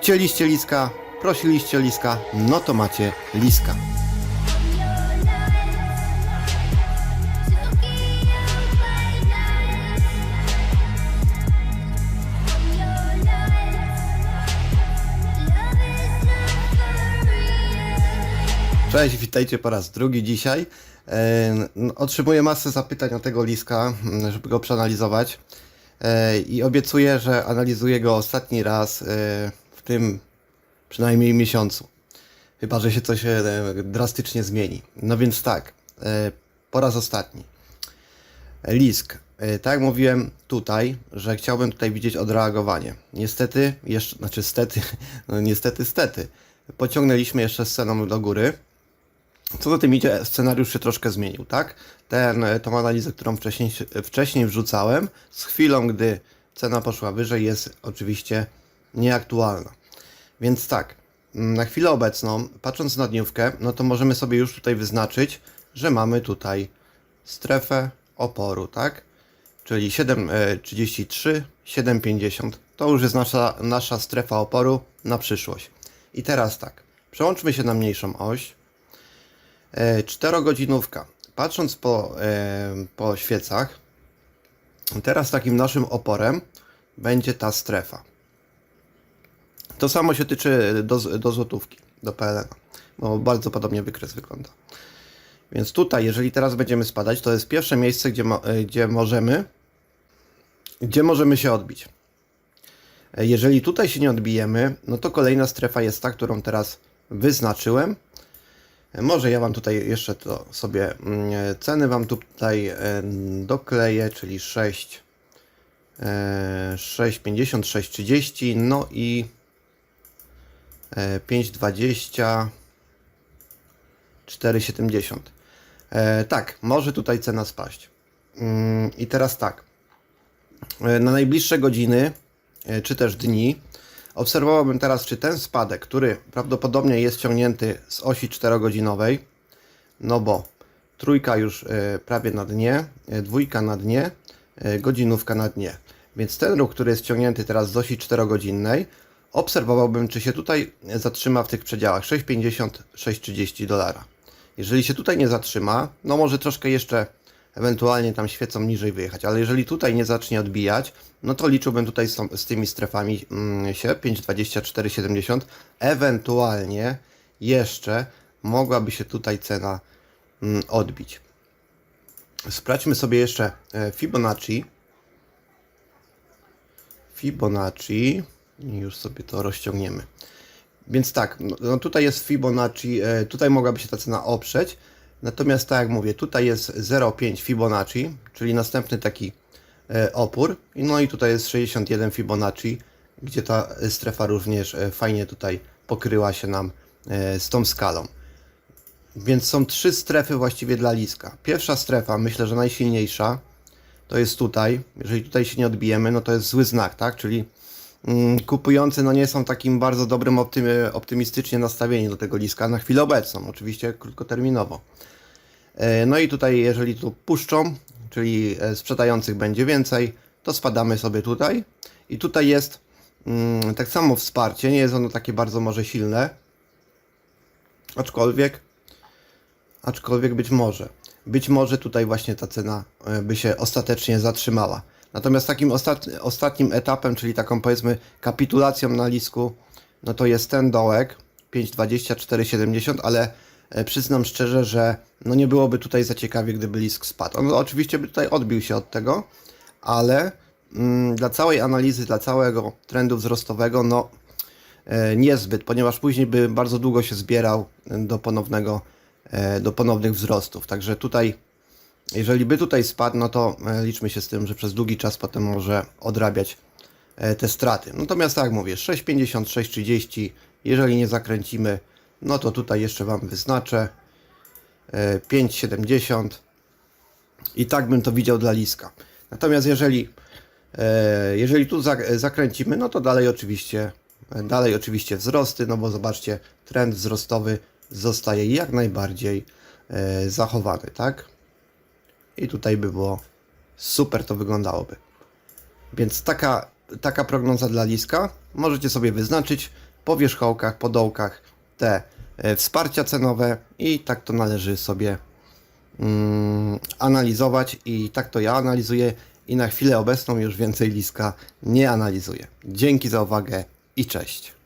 Chcieliście liska, prosiliście liska, no to macie liska. Cześć, witajcie po raz drugi dzisiaj. No, Otrzymuję masę zapytań o tego liska, m, żeby go przeanalizować. E, I obiecuję, że analizuję go ostatni raz e, w tym przynajmniej miesiącu. Chyba, że się coś e, drastycznie zmieni. No więc tak, e, po raz ostatni. Lisk. E, Tak jak mówiłem tutaj, że chciałbym tutaj widzieć odreagowanie. Niestety, jeszcze, znaczy stety, no niestety, stety. Pociągnęliśmy jeszcze sceną do góry. Co za tym idzie, scenariusz się troszkę zmienił, tak? Ten, tą analizę, którą wcześniej, wcześniej wrzucałem, z chwilą, gdy cena poszła wyżej, jest oczywiście nieaktualna. Więc tak, mm, na chwilę obecną, patrząc na dniówkę, no to możemy sobie już tutaj wyznaczyć, że mamy tutaj strefę oporu, tak? Czyli 7,33, 7,50. To już jest nasza, nasza strefa oporu na przyszłość. I teraz tak, przełączmy się na mniejszą oś. E, Czterogodzinówka. Patrząc po, e, po świecach, teraz takim naszym oporem będzie ta strefa. To samo się tyczy do, do złotówki, do PLN, bo bardzo podobnie wykres wygląda. Więc tutaj, jeżeli teraz będziemy spadać, to jest pierwsze miejsce, gdzie, e, gdzie możemy gdzie możemy się odbić. E, Jeżeli tutaj się nie odbijemy, no to kolejna strefa jest ta, którą teraz wyznaczyłem. E, Może ja Wam tutaj jeszcze to sobie mm, ceny Wam tutaj dokleję, czyli 6, e, 6,50, 6,30, no i 5,20, 4,70. E, Tak, może tutaj cena spaść. Mm, I teraz tak. E, Na najbliższe godziny, e, czy też dni, obserwowałbym teraz, czy ten spadek, który prawdopodobnie jest ciągnięty z osi 4-godzinowej, no bo trójka już e, prawie na dnie, e, dwójka na dnie, e, godzinówka na dnie. Więc ten ruch, który jest ciągnięty teraz z osi 4-godzinnej, obserwowałbym, czy się tutaj zatrzyma w tych przedziałach 6,50, 6,30 dolara. Jeżeli się tutaj nie zatrzyma, no może troszkę jeszcze ewentualnie tam świecą niżej wyjechać, ale jeżeli tutaj nie zacznie odbijać, no to liczyłbym tutaj z, z tymi strefami mm, się 5,20, 4,70, ewentualnie jeszcze mogłaby się tutaj cena mm, odbić. Sprawdźmy sobie jeszcze e, Fibonacci. Fibonacci. I już sobie to rozciągniemy. Więc tak, no, no tutaj jest Fibonacci, e, tutaj mogłaby się ta cena oprzeć. Natomiast tak jak mówię, tutaj jest 0,5 Fibonacci, czyli następny taki e, opór. No i tutaj jest 61 Fibonacci, gdzie ta strefa również e, fajnie tutaj pokryła się nam z tą skalą. Więc są trzy strefy właściwie dla liska. Pierwsza strefa, myślę, że najsilniejsza, to jest tutaj. Jeżeli tutaj się nie odbijemy, no to jest zły znak, tak? Czyli kupujący no nie są takim bardzo dobrym optymistycznie nastawieni do tego liska na chwilę obecną, oczywiście krótkoterminowo. E, No i tutaj, jeżeli tu puszczą, czyli e, sprzedających będzie więcej, to spadamy sobie tutaj. I tutaj jest mm, tak samo wsparcie, nie jest ono takie bardzo może silne, aczkolwiek, aczkolwiek być może. Być może tutaj właśnie ta cena e, by się ostatecznie zatrzymała. Natomiast takim ostat, ostatnim etapem, czyli taką powiedzmy kapitulacją na lisku, no to jest ten dołek 5,20, 4,70, ale e, przyznam szczerze, że no nie byłoby tutaj za ciekawie, gdyby lisk spadł. On oczywiście by tutaj odbił się od tego, ale mm, dla całej analizy, dla całego trendu wzrostowego, no e, niezbyt, ponieważ później by bardzo długo się zbierał do ponownego, e, do ponownych wzrostów. Także tutaj, jeżeli by tutaj spadł, no to e, liczmy się z tym, że przez długi czas potem może odrabiać e, te straty. Natomiast tak jak mówię, 6,50, 6,30, jeżeli nie zakręcimy, no to tutaj jeszcze Wam wyznaczę e, 5,70 i tak bym to widział dla liska. Natomiast jeżeli, e, jeżeli tu zak- zakręcimy, no to dalej oczywiście, dalej oczywiście wzrosty, no bo zobaczcie, trend wzrostowy zostaje jak najbardziej e, zachowany, tak? I tutaj by było super to wyglądałoby. Więc taka, taka prognoza dla liska możecie sobie wyznaczyć. po wierzchołkach, po dołkach te e, wsparcia cenowe i tak to należy sobie mm, analizować i tak to ja analizuję i na chwilę obecną już więcej liska nie analizuję. Dzięki za uwagę i cześć.